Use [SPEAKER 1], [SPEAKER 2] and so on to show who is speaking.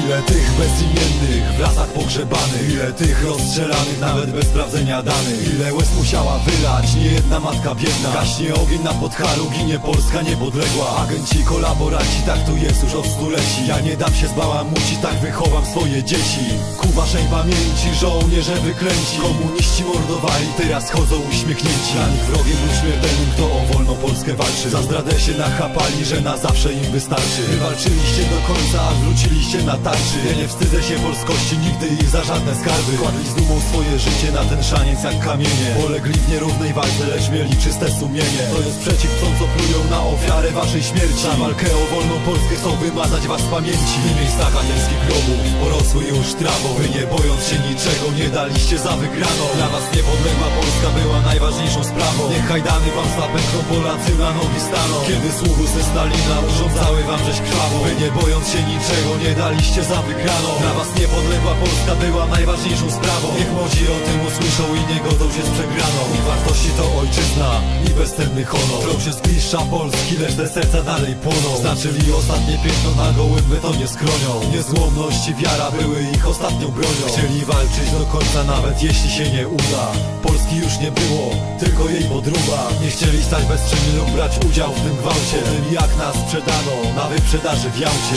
[SPEAKER 1] Ile tych bezimiennych w lasach pogrzebanych? Ile tych rozstrzelanych nawet bez sprawdzenia danych? Ile łez musiała wylać? Niejedna matka biedna. Gaśnie ogień na podcharu, ginie Polska niepodległa. Agenci, kolaboranci, tak tu jest już od stuleci. Ja nie dam się zbałamucić, tak wychowam swoje dzieci. Ku waszej pamięci żołnierze wyklęci Komuniści mordowali, teraz chodzą uśmiechnięci. Dla nich wrogiem lub śmiertelnym, kto o wolną Polskę walczy. Za zdradę się nachapali, że na zawsze im wystarczy. Wywalczyliście do końca, a wróciliście na tarczy. Ja nie wstydzę się polskości, nigdy ich za żadne skarby. Kładli z dumą swoje życie na ten szaniec jak kamienie. Polegli w nierównej walce, lecz mieli czyste sumienie. To jest przeciw tą, co plują na ofiarę waszej śmierci. Na walkę o wolną Polskę chcą wymazać was z pamięci. W miejscach anielskich grobów porosły już trawą. Wy nie bojąc się niczego, nie daliście za wygraną. Dla was była najważniejszą hajdany wam zapękną, Polacy na nogi staną. Kiedy sługu ze Stalina urządzały wam rzeź krwawą. Wy nie bojąc się niczego, nie daliście za wygraną. Dla was niepodległa Polska była najważniejszą sprawą. Niech młodzi o tym usłyszą i nie godzą się z przegraną. Ich wartości to ojczyzna i bezcenny honor. Się zbliższa Polski, lecz te serca dalej płoną. Znaczyli ostatnie piętno na gołym betonie skronią. Niezłomność i wiara były ich ostatnią bronią. Chcieli walczyć do końca nawet jeśli się nie uda. Polski już nie było, tylko jej podruba Nie chcieli stać bezczynni lub brać udział w tym gwałcie. Tym jak nas sprzedano na wyprzedaży w Jałcie